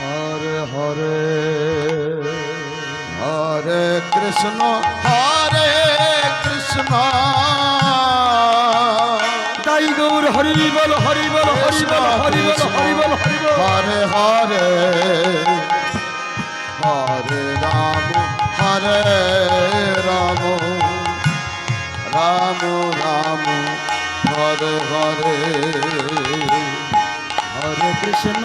হরে হরে হরে কৃষ্ণ হরে কৃষ্ণ। তাই গৌর হরি বল হরি বল হরি বল হরি বল হরি বল হরি বল। হরে হরে হরে রাম হরে রাম। রাম রাম হরে হরে। হরে কৃষ্ণ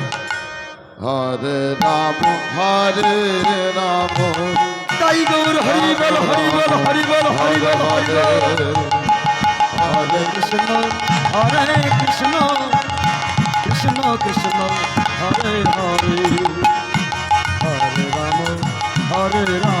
হরে রাম হরে রাম তাই গৌর হরি বল হরি বল হরি বল হরি বল হরি হরে কৃষ্ণ হরে কৃষ্ণ কৃষ্ণ কৃষ্ণ হরে হরে। হরে রাম হরে রাম রাম।